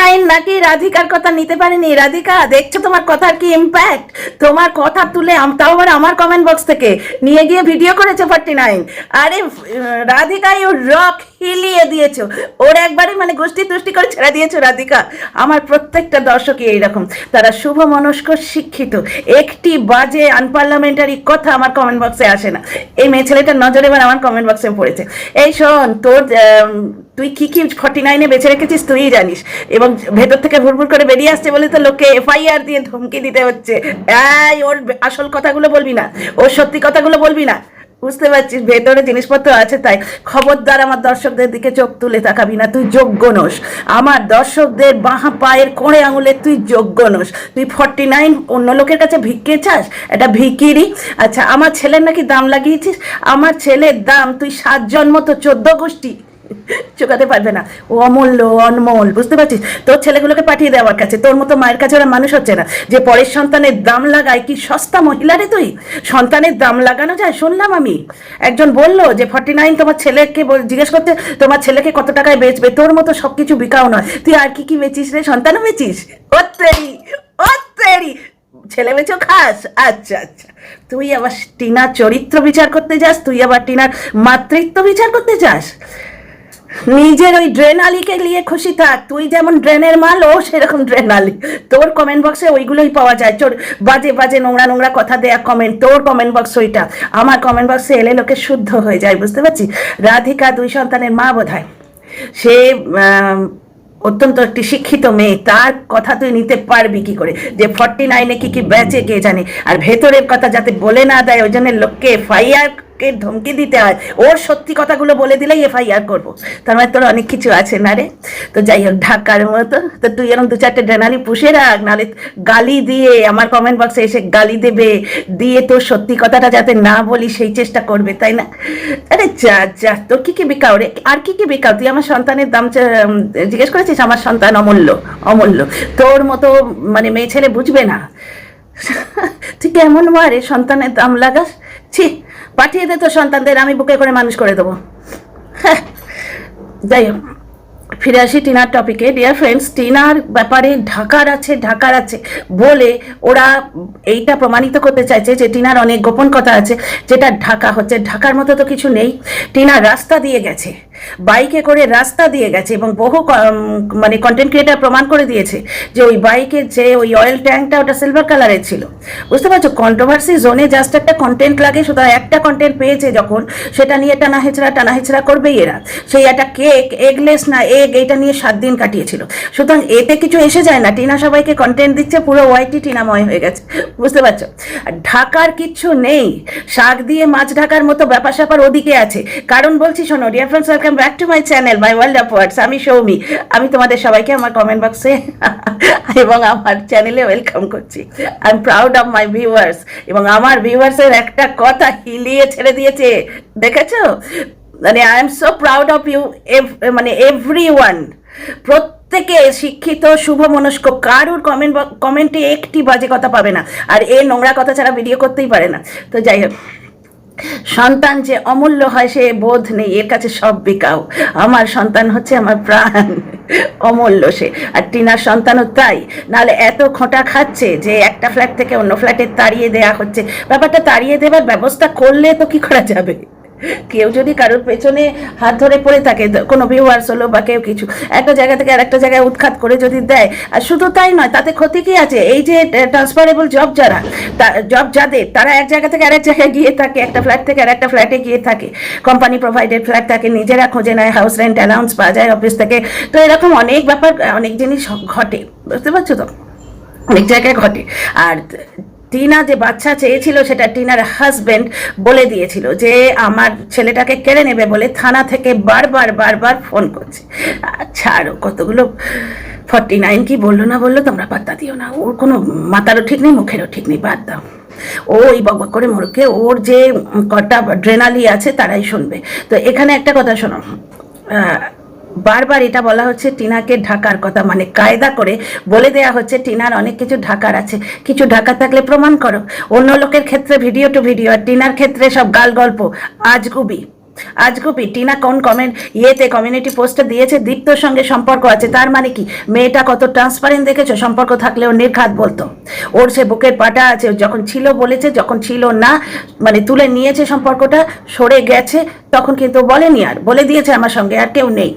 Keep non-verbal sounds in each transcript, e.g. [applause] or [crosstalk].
Nine নাকি রাধিকার কথা নিতে পারেনি। রাধিকা, দেখছ তোমার কথার কি ইম্প্যাক্ট তোমার কথা তুলে তাও আবার আমার কমেন্ট বক্স থেকে। নিয়ে গিয়ে ভিডিও করেছে ফর্টি নাইন আরে রাধিকা ইউ রক হিলিয়ে দিয়েছ। ওর একবারে মানে গোষ্ঠী তুষ্টি করে ছেড়ে দিয়েছ রাধিকা। আমার প্রত্যেকটা দর্শকই এইরকম। তারা শুভ মনস্ক শিক্ষিত। একটি বাজে আনপার্লামেন্টারি কথা আমার কমেন্ট বক্সে আসে না। এই মেয়ে ছেলেটার নজরে এবার আমার কমেন্ট বক্সে পড়েছে। এই শোন, তোর তুই কি কি ফর্টি নাইনে বেঁচে রেখেছিস তুই জানিস। এবং ভেতর থেকে ভুরভুর করে বেরিয়ে আসছে বলে তো লোককে এফআইআর দিয়ে ধমকি দিতে হচ্ছে। এই, ওর আসল কথাগুলো বলবি না, ওর সত্যি কথাগুলো বলবি না। বুঝতে পারছিস, ভেতরে জিনিসপত্র আছে তাই। খবরদার আমার দর্শকদের দিকে চোখ তুলে তাকাবি না, তুই যোগ্য নোস। আমার দর্শকদের বাহা পায়ের কোড়ে আঙুলে তুই যোগ্য নোস। তুই ফর্টি নাইন অন্য লোকের কাছে ভিক্ষে চাস? এটা ভিকিরি আচ্ছা আমার ছেলের নাকি দাম লাগিয়েছিস? আমার ছেলের দাম তুই সাত জন্ম তো চোদ্দ গোষ্ঠী। চোকাতে পারবে না। ও অমূল্য, অনমল, বুঝতে পারছিস? তোর ছেলেগুলোকে পাঠিয়ে দেওয়ার কাছে। তোর মতো মায়ের কাছে ওরা মানুষ হচ্ছে না। যে পরের সন্তানের দাম লাগায়, কি সস্তা মহিলা রে তুই? সন্তানের দাম লাগানো যায়? শুনলাম আমি। একজন বলল যে, ফর্টি নাইন তোমার ছেলেকে জিজ্ঞেস করতে তোমার ছেলেকে কত টাকায় বেচবে? তোর মতো সব কিছু বিকাও নয়। তুই আর কি কি বেচিস রে? সন্তানও বেচিস? ওত্তেরি ওত্তেরি ছেলে বেচো, খাস। আচ্ছা আচ্ছা। তুই আবার টিনার চরিত্র বিচার করতে যাস? তুই আবার টিনার মাতৃত্ব বিচার করতে চাস নিজের ওই ড্রেন আলিকে নিয়ে খুশি থাক। তুই যেমন ড্রেনের মাল, ও সেরকম ড্রেন আলি তোর কমেন্ট বক্সে ওইগুলোই পাওয়া যায়। তোর বাজে বাজে, নোংরা নোংরা কথা দেয়া কমেন্ট তোর কমেন্ট বক্স ওইটা। আমার কমেন্ট বক্সে এলে লোকে শুদ্ধ হয়ে যায়, বুঝতে পারছি রাধিকা দুই সন্তানের মা বোধ সে অত্যন্ত একটি শিক্ষিত মেয়ে। তার কথা তুই নিতে পারবি কি করে? যে ফর্টি নাইনে কি কি বেচে কে জানে? আর ভেতরের কথা যাতে বলে না দেয়, ওই জন্য লোককে এফআইআর কে ধমকি দিতে হয়। ওর সত্যি কথাগুলো বলে দিলেই এফআইআর করব। তার মানে তোর অনেক কিছু আছে না রে? তো যাই হোক, ঢাকার মতো। তো তুই এরকম দু চারটে ডেনালি পুষে রাখ নাহলে গালি দিয়ে আমার কমেন্ট বক্সে এসে গালি দেবে, দিয়ে তোর সত্যি কথাটা যাতে না বলি, সেই চেষ্টা করবে, তাই না? আরে যা যা তোর কি কি বিকাও রে? আর কি কি বিকাও? তুই আমার সন্তানের দাম জিজ্ঞেস করেছিস? আমার সন্তান অমূল্য অমূল্য। তোর মতো মানে মেয়ে ছেলে বুঝবে না। [laughs] তুই কেমন মারে সন্তানের দাম লাগাস। পাঠিয়ে দে তো সন্তানদের, আমি বুকে করে মানুষ করে দেবো। হ্যাঁ যাই হোক, ফিরে আসি টিনার টপিকে ডিয়ার ফ্রেন্ডস টিনার ব্যাপারে ঢাকার আছে ঢাকার আছে বলে ওরা এইটা প্রমাণিত করতে চাইছে যে টিনার অনেক গোপন কথা আছে, যেটা ঢাকা হচ্ছে। ঢাকার মতো তো কিছু নেই। টিনার রাস্তা দিয়ে গেছে। বাইকে করে রাস্তা দিয়ে গেছে এবং বহু মানে কন্টেন্ট ক্রিয়েটার প্রমাণ করে দিয়েছে যে ওই বাইকের যে ওই অয়েল ট্যাঙ্কটা ওটা সিলভার কালারের ছিল। বুঝতে পারছ? কন্ট্রোভার্সি জোনে জাস্ট একটা কন্টেন্ট লাগে, সুতরাং একটা কন্টেন্ট পেয়েছে যখন সেটা নিয়ে টানা হেচড়া টানা হেচড়া করবেই এরা। সেই একটা কেক এগলেস না এগ এইটা নিয়ে সাত দিন কাটিয়েছিল। সুতরাং এতে কিছু এসে যায় না। টিনা সবাইকে কন্টেন্ট দিচ্ছে, পুরো ওয়াইটি টিনাময় হয়ে গেছে। বুঝতে পারছ? ঢাকার কিচ্ছু নেই। শাক দিয়ে মাছ ঢাকার মতো ব্যাপার স্যাপার ওদিকে আছে। কারণ বলছি শোনো dear friends back to my channel my world of words আমি সৌমি। আমি তোমাদের সবাইকে আমার কমেন্ট বক্সে [laughs] এবং আমার চ্যানেলে ওয়েলকাম করছি। I am proud of my viewers এবং আমার ভিউয়ার্সের একটা কথা হিলিয়ে ছেড়ে দিয়েছে। দেখেছ? মানে I am so proud of you মানে এভরি ওয়ান প্রত্যেকে শিক্ষিত শুভ মনস্ক কারোর কমেন্ট কমেন্টে একটি বাজে কথা পাবে না। আর এ নোংরা কথা ছাড়া ভিডিও করতেই পারে না। তো যাই হোক। সন্তান যে অমূল্য হয়, সে বোধ নেই, এর কাছে সব বিকাও। আমার সন্তান হচ্ছে আমার প্রাণ, অমূল্য সে। আর টিনার সন্তানও তাই। নাহলে এত খোঁটা খাচ্ছে যে একটা ফ্ল্যাট থেকে অন্য ফ্ল্যাটে তাড়িয়ে দেয়া হচ্ছে। ব্যাপারটা তাড়িয়ে দেবার ব্যবস্থা করলে তো কি করা যাবে? কেউ যদি কারোর পেছনে হাত ধরে পড়ে থাকে কোনো ভিউয়ার্স হলো বা কেউ কিছু, একটা জায়গা থেকে আরেকটা জায়গায় উৎখাত করে যদি দেয়, আর শুধু তাই নয়, তাতে ক্ষতি কি আছে? এই যে ট্রান্সফারেবল জব যারা জব যাদের, তারা এক জায়গা থেকে আরেক জায়গায় গিয়ে থাকে, একটা ফ্ল্যাট থেকে আরেকটা ফ্ল্যাটে গিয়ে থাকে। কোম্পানি প্রোভাইডেড ফ্ল্যাট থাকে, নিজেরা খোঁজে নেয় হাউস রেন্ট অ্যালাউন্স পাওয়া যায় অফিস থেকে। তো এরকম অনেক ব্যাপার, অনেক জিনিস ঘটে, বুঝতে পারছ তো? অনেক জায়গায় ঘটে। আর টিনা যে বাচ্চা চেয়েছিল সেটা টিনার হাজবেন্ড বলে দিয়েছিল যে আমার ছেলেটাকে কেড়ে নেবে বলে থানা থেকে বারবার বারবার ফোন করছে। আচ্ছা আরও কতগুলো ফর্টি নাইন কি বলল না বলল তোমরা পাত্তা দিও না। ওর কোনো মাথারও ঠিক নেই, মুখেরও ঠিক নেই, বাদ দাও। ও ওই বক করে মরকে, ওর যে কটা ড্রেনালি আছে তারাই শুনবে। তো এখানে একটা কথা শোনো। বারবার এটা বলা হচ্ছে টিনাকে ঢাকার কথা মানে কায়দা করে বলে দেয়া হচ্ছে টিনার অনেক কিছু ঢাকার আছে। কিছু ঢাকা থাকলে প্রমাণ করো। অন্য লোকের ক্ষেত্রে ভিডিও টু ভিডিও আর টিনার ক্ষেত্রে সব গাল গল্প। আজগুবি আজ গুপি। টিনা কোন কমেন্ট ইয়েতে কমিউনিটি পোস্টে দিয়েছে, দীপ্তর সঙ্গে সম্পর্ক আছে। তার মানে কি? মেয়েটা কত ট্রান্সপারেন্ট দেখেছ? সম্পর্ক থাকলেও নির্ঘাত বলতো। ওর সে বুকের পাটা আছে যখন ছিল বলেছে, যখন ছিল না মানে তুলে নিয়েছে সম্পর্কটা, সরে গেছে, তখন কিন্তু বলেনি আর। বলে দিয়েছে আমার সঙ্গে আর কেউ নেই।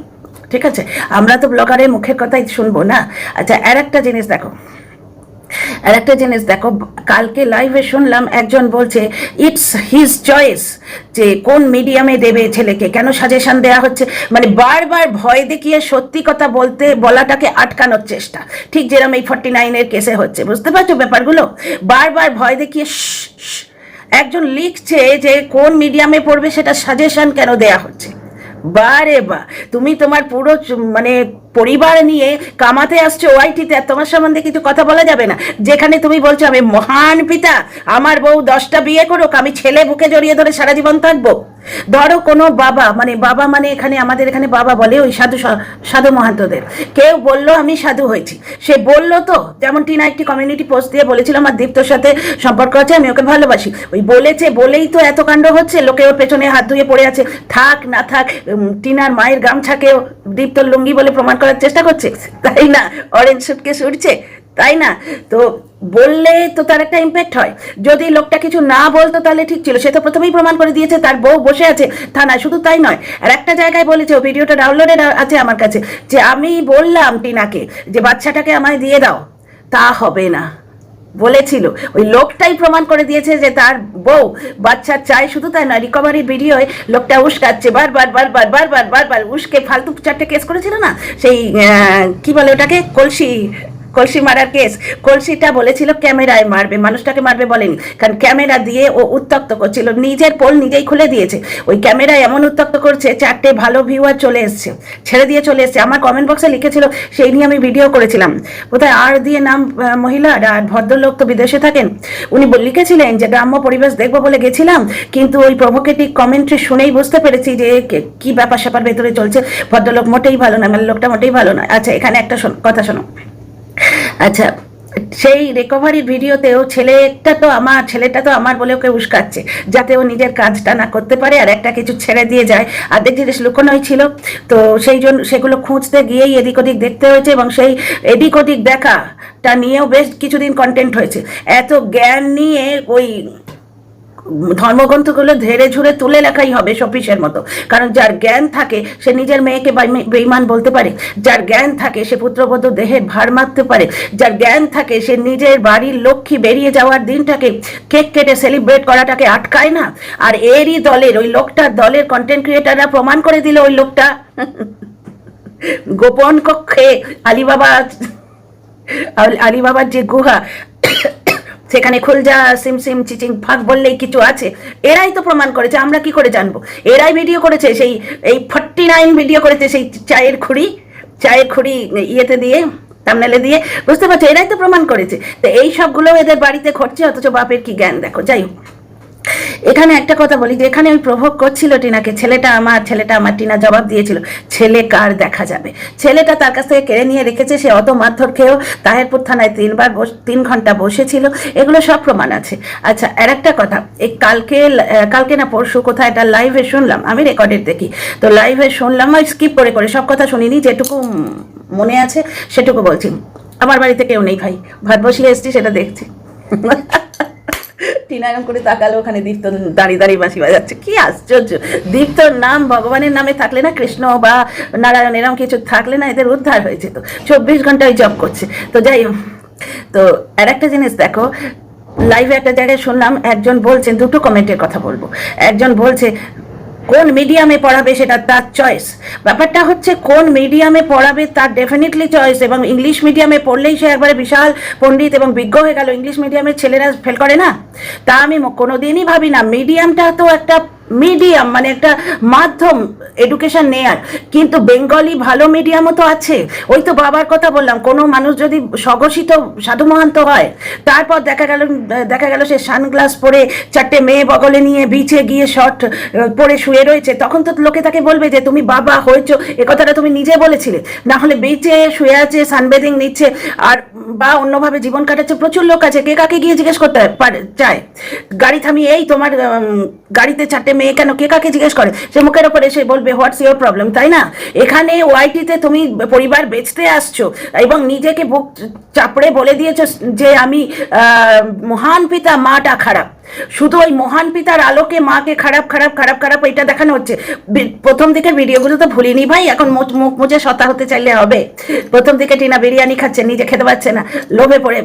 ঠিক আছে? আমরা তো ব্লগারের মুখের কথাই শুনব না? আচ্ছা আর একটা জিনিস দেখো। আর একটা জিনিস দেখো, কালকে লাইভে শুনলাম একজন বলছে ইটস হিজ চয়েস যে কোন মিডিয়ামে দেবে ছেলেকে। কেন সাজেশন দেওয়া হচ্ছে? মানে বারবার ভয় দেখিয়ে সত্যি কথা বলতে, বলাটাকে আটকানোর চেষ্টা। ঠিক যেরকম এই ফর্টি নাইনের কেসে হচ্ছে। বুঝতে পারছ ব্যাপারগুলো? বারবার ভয় দেখিয়ে একজন লিখছে যে কোন মিডিয়ামে পড়বে সেটা সাজেশন কেন দেয়া হচ্ছে বারে বা, তুমি তোমার পুরো মানে পরিবার নিয়ে কামাতে আসছো ওয়াইটিতে আর তোমার সম্বন্ধে কিছু কথা বলা যাবে না। যেখানে তুমি বলছো, আমি মহান পিতা, আমার বউ দশটা বিয়ে করুক, আমি ছেলে বুকে জড়িয়ে ধরে সারা জীবন থাকব। ধরো কোনো বাবা মানে বাবা মানে এখানে আমাদের এখানে বাবা বলে ওই সাধু সাধু মহান্তদের। কেউ বলল, আমি সাধু হয়েছি। সে বলল তো যেমন টিনা একটি কমিউনিটি পোস্ট দিয়ে বলেছিল, আমার দীপ্তর সাথে সম্পর্ক আছে, আমি ওকে ভালোবাসি। ওই বলেছে বলেই তো এত কাণ্ড হচ্ছে, লোকে ওর পেছনে হাত ধুয়ে পড়ে আছে। থাক, না থাক টিনার মায়ের গামছাকেও দীপ্তর লুঙ্গি বলে প্রমাণ করার চেষ্টা করছে। তাই না? অরেঞ্জ সুটকে উঠছে তাই না? তো বললে তো তার একটা ইম্প্যাক্ট হয়। যদি লোকটা কিছু না বলতো তাহলে ঠিক ছিল। সে তো প্রথমেই প্রমাণ করে দিয়েছে, তার বউ বসে আছে থানায়। শুধু তাই নয়, আর একটা জায়গায় বলেছে ভিডিওটা ডাউনলোডেড আছে আমার কাছে, যে আমি বললাম টিনাকে যে বাচ্চাটাকে আমায় দিয়ে দাও। তা হবে না। বলেছিল। ওই লোকটাই প্রমাণ করে দিয়েছে যে তার বউ বাচ্চা চাই শুধু তাই নয় রিকভারি ভিডিওয় লোকটা উস্কাচ্ছে, বারবার বারবার বারবার বারবার উস্কে, ফালতু চারটে কেস করেছিল না? সেই কি বলে ওটাকে? কলসি কলসি মারার কেস। কলসিটা বলেছিল ক্যামেরায় মারবে মানুষটাকে মারবে বলেনি। কারণ ক্যামেরা দিয়ে ও উত্তক্ত করছিল নিজের পোল নিজেই খুলে দিয়েছে। ওই ক্যামেরা এমন উত্তক্ত করছে চারটে ভালো ভিউয়ার চলে এসছে ছেড়ে দিয়ে চলে এসছে। আমার কমেন্ট বক্সে লিখেছিল সেই নিয়ে আমি ভিডিও করেছিলাম। কোথায় আর দিয়ে নাম আহ, মহিলা আর ভদ্রলোক তো বিদেশে থাকেন? উনি লিখেছিলেন যে গ্রাম্য পরিবেশ দেখব বলে গেছিলাম কিন্তু ওই প্রভোকেটিভ কমেন্ট্রি শুনেই বুঝতে পেরেছি যে কে- কি ব্যাপার স্যাপার ভেতরে চলছে। ভদ্রলোক মোটেই ভালো নয় মানে লোকটা মোটেই ভালো নয়। আচ্ছা এখানে একটা কথা শোনো। আচ্ছা সেই রিকভারির ভিডিওতেও ছেলেটা তো আমার, ছেলেটা তো আমার বলে ওকে উস্কাচ্ছে, যাতে ও নিজের কাজটা না করতে পারে আর একটা কিছু ছেড়ে দিয়ে যায়। আর্ধেক জিনিস লুকোনোই ছিল, তো সেই জন্য সেগুলো খুঁজতে গিয়েই এদিক ওদিক দেখতে হয়েছে এবং সেই এদিক ওদিক দেখাটা নিয়েও বেশ কিছুদিন কন্টেন্ট হয়েছে। এত জ্ঞান নিয়ে ওই ধর্মগ্রন্থগুলো ধেড়ে ঝুড়ে তুলে লেখাই হবে সফিসের মতো। কারণ যার জ্ঞান থাকে, সে নিজের মেয়েকে বেইমান বলতে পারে। যার জ্ঞান থাকে, সে পুত্রবধূ দেহের ভার মারতে পারে। যার জ্ঞান থাকে, সে নিজের বাড়ির লক্ষ্মী বেরিয়ে যাওয়ার দিনটাকে কেক কেটে সেলিব্রেট করাটাকে আটকায় না। আর এরই দলের, ওই লোকটার দলের কন্টেন্ট ক্রিয়েটাররা প্রমাণ করে দিল ওই লোকটা। গোপন কক্ষে আলিবাবা আলিবাবার যে গুহা সেখানে খুলজা, সিম সিম চিচিং ফাঁক বললেই কিছু আছে। এরাই তো প্রমাণ করেছে, আমরা কি করে জানব? এরাই ভিডিও করেছে, সেই, এই ফর্টি নাইন ভিডিও করেছে, সেই চায়ের খুঁড়ি চায়ের খুঁড়ি ইয়েতে দিয়ে তামনেলে দিয়ে। বুঝতে পারছ? এরাই তো প্রমাণ করেছে। তো এই সবগুলো এদের বাড়িতে ঘটছে, অথচ বাপের কি জ্ঞান? দেখো, যাই হোক। এখানে একটা কথা বলি, যে এখানে ওই প্রভোগ করছিল টিনাকে, ছেলেটা আমার ছেলেটা আমার, টিনা জবাব দিয়েছিল, ছেলে কার দেখা যাবে? ছেলেটা তার কাছ থেকে কেড়ে নিয়ে রেখেছে, সে অত মারধর খেয়েও তাহেরপুর থানায় তিনবার তিন ঘণ্টা বসেছিল, এগুলো সব প্রমাণ আছে। আচ্ছা আর একটা কথা এই কালকে কালকে না পরশু কোথায় একটা লাইভে শুনলাম, আমি রেকর্ডেড দেখি, তো লাইভে শুনলাম ওই স্কিপ করে করে সব কথা শুনিনি, যেটুকু মনে আছে সেটুকু বলছি। আমার বাড়িতে কেউ নেই ভাই, ভাত বসিয়ে এসছি সেটা দেখছি। [laughs] টিনা করে তাকালো, ওখানে দীপ্ত দাঁড়িয়ে দাঁড়িয়ে বাঁশি বাজাচ্ছে। কি আশ্চর্য! দীপ্তর নাম ভগবানের নামে থাকলে না কৃষ্ণ বা নারায়ণ এরম কিছু থাকলে না এদের উদ্ধার হয়েছে তো চব্বিশ ঘন্টায় জব করছে। তো যাই তো আর একটা জিনিস দেখো লাইভে একটা জায়গায় শুনলাম, একজন বলছেন, দুটো কমেন্টের কথা বলব। একজন বলছে কোন মিডিয়ামে পড়াবে সেটা তার চয়েস ব্যাপারটা হচ্ছে কোন মিডিয়ামে পড়াবে তার ডেফিনেটলি চয়েস এবং ইংলিশ মিডিয়ামে পড়লেই সে একবারে বিশাল পণ্ডিত এবং বিজ্ঞ হয়ে গেল। ইংলিশ মিডিয়ামের ছেলেরা ফেল করে না। তা আমি কোনো দিনই ভাবি না। মিডিয়ামটা তো একটা মিডিয়াম মানে একটা মাধ্যম এডুকেশন নেয়ার। কিন্তু বেঙ্গলি ভালো মিডিয়ামও তো আছে। ওই তো বাবার কথা বললাম, কোনো মানুষ যদি স্বঘোষিত সাধু মহান্ত হয়, তারপর দেখা গেল দেখা গেল সে সানগ্লাস পরে চারটে মেয়ে বগলে নিয়ে বিচে গিয়ে শর্ট পরে শুয়ে রয়েছে, তখন তো লোকে তাকে বলবে যে, তুমি বাবা হয়েছো, এ কথাটা তুমি নিজে বলেছিলে। না হলে বিচে শুয়ে আছে সানবেদিং নিচ্ছে, আর বা অন্যভাবে জীবন কাটাচ্ছে, প্রচুর লোক আছে, কে কাকে গিয়ে জিজ্ঞেস করতে পারে, চায়? গাড়ি থামিয়ে, এই তোমার গাড়িতে চারটে মেয়ে কেন, কে কাকে জিজ্ঞেস করে? সে মুখের ওপর এসে বলবে হোয়াটস ইউর প্রবলেম তাই না? এখানে ওয়াইটিতে তুমি পরিবার বেচতে আসছো এবং নিজেকে বুক চাপড়ে বলে দিয়েছ যে আমি মহান পিতা, মাটা খারাপ। শুধু ওই মহান পিতার আলোকে মাকে খারাপ খারাপ খারাপ খারাপ এটা দেখানো হচ্ছে। প্রথম দিকে ভিডিওগুলো তো ভুলিনি ভাই, এখন মুখ মুছে সতা হতে চাইলে হবে। প্রথম দিকে টিনা বিরিয়ানি খাচ্ছে, নিজে খেতে পারছে না, লোভে পড়ে।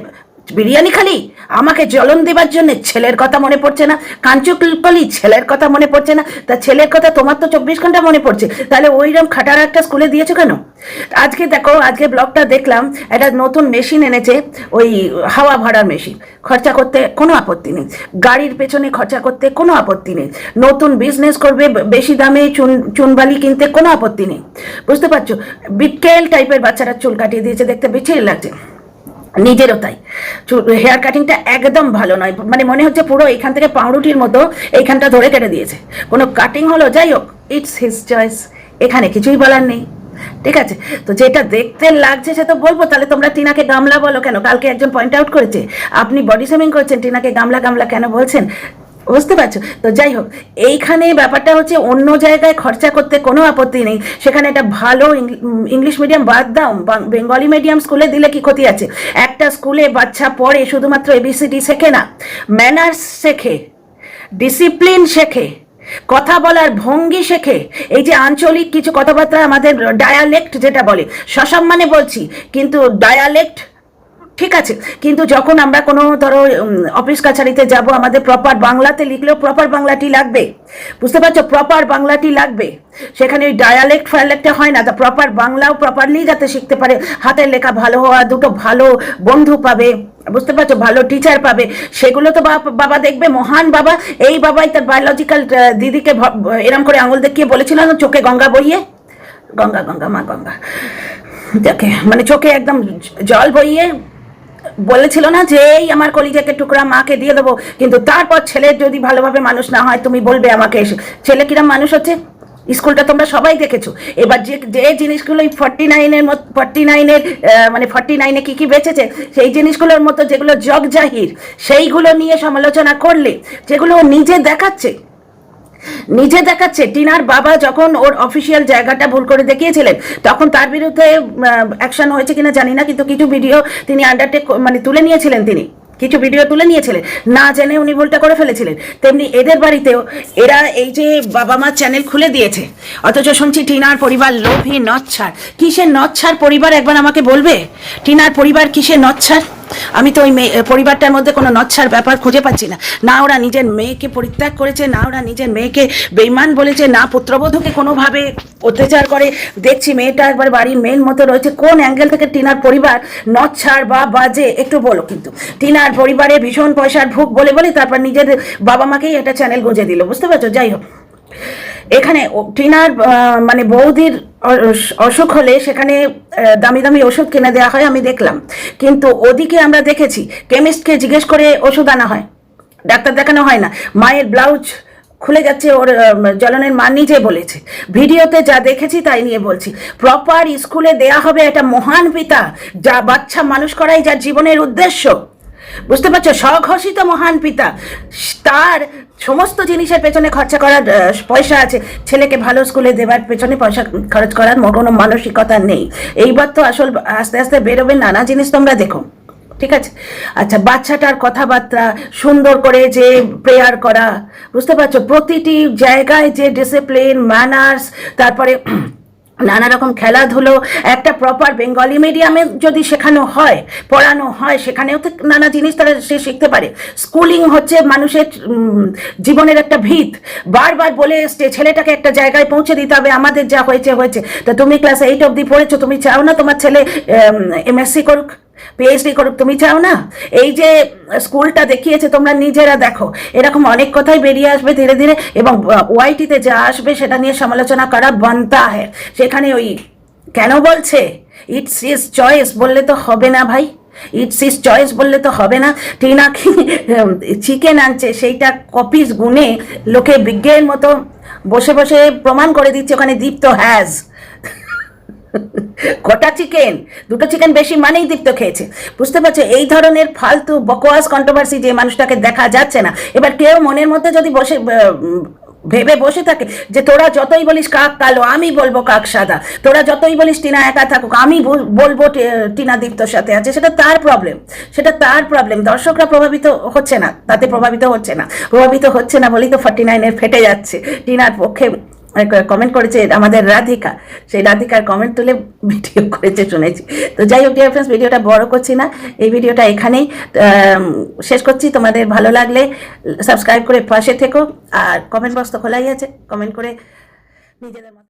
বিরিয়ানি খালি? আমাকে জ্বলন দেবার জন্য ছেলের কথা মনে পড়ছে না, কাঞ্চুকলি ছেলের কথা মনে পড়ছে না, তা ছেলের কথা তোমার তো চব্বিশ ঘণ্টা মনে পড়ছে, তাহলে ওইরকম খাটার একটা স্কুলে দিয়েছ কেন? আজকে দেখো, আজকে ব্লগটা দেখলাম, একটা নতুন মেশিন এনেছে, ওই হাওয়া ভরার মেশিন, খরচা করতে কোনো আপত্তি নেই, গাড়ির পেছনে খরচা করতে কোনো আপত্তি নেই, নতুন বিজনেস করবে বেশি দামে চুন, চুনবালি কিনতে কোনো আপত্তি নেই, বুঝতে পারছ? বিটকেল টাইপের বাচ্চারা চুল কাটিয়ে দিয়েছে, দেখতে বেছে লাগছে। নিজেরও তাই। হেয়ার কাটিংটা একদম ভালো নয়। মানে মনে হচ্ছে পুরো এখান থেকে পাউরুটির মতো এইখানটা ধরে কেটে দিয়েছে। কোনো কাটিং হলো, যাই হোক ইটস হিজ চয়েস এখানে কিছুই বলার নেই। ঠিক আছে? তো যেটা দেখতে লাগছে সে তো বলব, তাহলে তোমরা টিনাকে গামলা বলো কেন? কালকে একজন পয়েন্ট আউট করেছে। আপনি বডি শেমিং করছেন, টিনাকে গামলা গামলা কেন বলছেন? বুঝতে পারছ? তো যাই হোক, এইখানে ব্যাপারটা হচ্ছে অন্য জায়গায় খরচা করতে কোনো আপত্তি নেই। সেখানে একটা ভালো ইংলিশ মিডিয়াম বাদ দাও বেঙ্গলি মিডিয়াম স্কুলে দিলে কি ক্ষতি আছে? একটা স্কুলে বাচ্চা পড়ে শুধুমাত্র এবিসিডি শেখে না ম্যানার্স শেখে ডিসিপ্লিন শেখে, কথা বলার ভঙ্গি শেখে। এই যে আঞ্চলিক কিছু কথাবার্তা আমাদের ডায়ালেক্ট যেটা বলে, সসম্মানে বলছি, কিন্তু ডায়ালেক্ট ঠিক আছে, কিন্তু যখন আমরা কোনো ধরো অফিস কাছারিতে যাব, আমাদের প্রপার বাংলাতে লিখলেও প্রপার বাংলাটি লাগবে। বুঝতে পারছ? প্রপার বাংলাটি লাগবে। সেখানে ওই ডায়ালেক্ট ফায়ালেক্টে হয় না, তা প্রপার বাংলাও প্রপারলি যাতে শিখতে পারে। হাতের লেখা ভালো হওয়া, দুটো ভালো বন্ধু পাবে, বুঝতে পারছ? ভালো টিচার পাবে। সেগুলো তো বাবা দেখবে, মহান বাবা। এই বাবাই তার বায়োলজিক্যাল দিদিকে এরম করে আঙুল দেখিয়ে বলেছিল না, চোখে গঙ্গা বইয়ে? গঙ্গা গঙ্গা, মা, গঙ্গা। যাকে মানে চোখে একদম জল বইয়ে বলেছিল না যে এই আমার কলিজাকে টুকরা মাকে দিয়ে দেবো, কিন্তু তারপর ছেলের যদি ভালোভাবে মানুষ না হয়, তুমি বলবে আমাকে এসে। ছেলে কিরম মানুষ হচ্ছে? স্কুলটা তোমরা সবাই দেখেছ। এবার যে যে জিনিসগুলো এই ফর্টি নাইনের মতো ফর্টি নাইনের মানে ফর্টি নাইনে কী কী বেঁচেছে, সেই জিনিসগুলোর মতো যেগুলো জগজাহির, সেইগুলো নিয়ে সমালোচনা করলে, যেগুলো নিজে দেখাচ্ছে নিজে দেখাচ্ছে। টিনার বাবা যখন ওর অফিসিয়াল জায়গাটা ভুল করে দেখিয়েছিলেন, তখন তার বিরুদ্ধে অ্যাকশন হয়েছে কিনা জানি না, কিন্তু কিছু ভিডিও তিনি আন্ডারটেক মানে তুলে নিয়েছিলেন তিনি। কিছু ভিডিও তুলে নিয়েছিলেন। না জেনে উনি ভুলটা করে ফেলেছিলেন। তেমনি এদের বাড়িতেও এরা এই যে বাবা মার চ্যানেল খুলে দিয়েছে। অথচ শুনছি টিনার পরিবার লোভী নচ্ছার। কিসের নচ্ছার পরিবার একবার আমাকে বলবে? টিনার পরিবার কিসের নচ্ছার? আমি তো ওই মেয়ে পরিবারটার মধ্যে কোনো নচ্ছার ব্যাপার খুঁজে পাচ্ছি না। না ওরা নিজের মেয়েকে পরিত্যাগ করেছে, না ওরা নিজের মেয়েকে বেইমান বলেছে, না পুত্রবধূকে কোনোভাবে অত্যাচার করে। দেখছি মেয়েটা একবার বাড়ির মেন মতো রয়েছে। কোন অ্যাঙ্গেল থেকে টিনার পরিবার নচ্ছার বা বাজে, একটু বলো কিন্তু। টিনার পরিবারে ভীষণ পয়সার ভুক বলে বলে তারপর নিজের বাবা মাকেই একটা চ্যানেল গুঁজে দিল, বুঝতে পারছ? যাই হোক। এখানে টিনার মানে বৌদির অসুখ হলে সেখানে দামি দামি ওষুধ কিনে দেওয়া হয় আমি দেখলাম। কিন্তু ওদিকে আমরা দেখেছি কেমিস্টকে জিজ্ঞেস করে ওষুধ আনা হয়। ডাক্তার দেখানো হয় না। মায়ের ব্লাউজ খুলে যাচ্ছে ওর আম, জ্বলনের মা নিজে বলেছে। ভিডিওতে যা দেখেছি তাই নিয়ে বলছি। প্রপার স্কুলে দেয়া হবে একটা মহান পিতা যা বাচ্চা মানুষ করাই যার জীবনের উদ্দেশ্য। বুঝতে পারছ? স্বঘোষিত মহান পিতা, তার সমস্ত জিনিসের পেছনে খরচা করার পয়সা আছে। ছেলেকে ভালো স্কুলে দেবার পেছনে পয়সা খরচ করার কোনো মানসিকতা নেই। এইবার তো আসল, আস্তে আস্তে বেরোবে নানা জিনিস তোমরা দেখো। ঠিক আছে? আচ্ছা বাচ্চাটার কথাবার্তা, সুন্দর করে যে প্রেয়ার করা, বুঝতে পারছ? প্রতিটি জায়গায় যে ডিসিপ্লিন ম্যানার্স তারপরে নানা রকম খেলাধুলো, একটা প্রপার বেঙ্গলি মিডিয়ামে যদি শেখানো হয়, পড়ানো হয়, সেখানেও তো নানা জিনিস তারা সে শিখতে পারে। স্কুলিং হচ্ছে মানুষের জীবনের একটা ভিত। বারবার বলে এসছে, ছেলেটাকে একটা জায়গায় পৌঁছে দিতে হবে, আমাদের যা হয়েছে হয়েছে। তা তুমি ক্লাস এইট অব্দি পড়েছো, তুমি চাও না তোমার ছেলে এমএসসি করুক? পিএইচডি করুক, তুমি চাও না? এই যে স্কুলটা দেখিয়েছে, তোমরা নিজেরা দেখো। এরকম অনেক কথাই বেরিয়ে আসবে ধীরে ধীরে, এবং ওয়াইটিতে যা আসবে সেটা নিয়ে সমালোচনা করা বানতা হ্যাঁ সেখানে ওই, কেন বলছে? ইটস ইস চয়েস বললে তো হবে না ভাই। ইটস ইস চয়েস বললে তো হবে না। টিনা কি চিকেন আনছে, সেইটা কপিস গুনে লোকে বিজ্ঞের মতো বসে বসে প্রমাণ করে দিচ্ছে, ওখানে দীপ্ত হ্যাজ কটা চিকেন, দুটো চিকেন বেশি মানেই দীপ্ত খেয়েছে। বুঝতে পারছ? এই ধরনের ফালতু বকোয়াস কন্ট্রোভার্সি যে মানুষটাকে দেখা যাচ্ছে না। এবার কেউ মনের মধ্যে যদি বসে ভেবে বসে থাকে যে তোরা যতই বলিস কাক কালো, আমি বলব কাক সাদা। তোরা যতই বলিস টিনা একা থাকুক, আমি বল- বলব টিনা দীপ্তর সাথে আছে। সেটা তার প্রবলেম সেটা তার প্রবলেম দর্শকরা প্রভাবিত হচ্ছে না। তাতে প্রভাবিত হচ্ছে না। প্রভাবিত হচ্ছে না বলেই তো ফর্টি নাইনের ফেটে যাচ্ছে। টিনার পক্ষে কমেন্ট করেছে আমাদের রাধিকা। সেই রাধিকার কমেন্ট তুলে ভিডিও করেছে শুনেছি। তো যাই হোক ডিয়ার ফ্রেন্ডস ভিডিওটা বড় করছি না। এই ভিডিওটা এখানেই শেষ করছি। তোমাদের ভালো লাগলে সাবস্ক্রাইব করে পাশে থেকো। আর কমেন্ট বক্স তো খোলাই আছে। কমেন্ট করে নিজেদের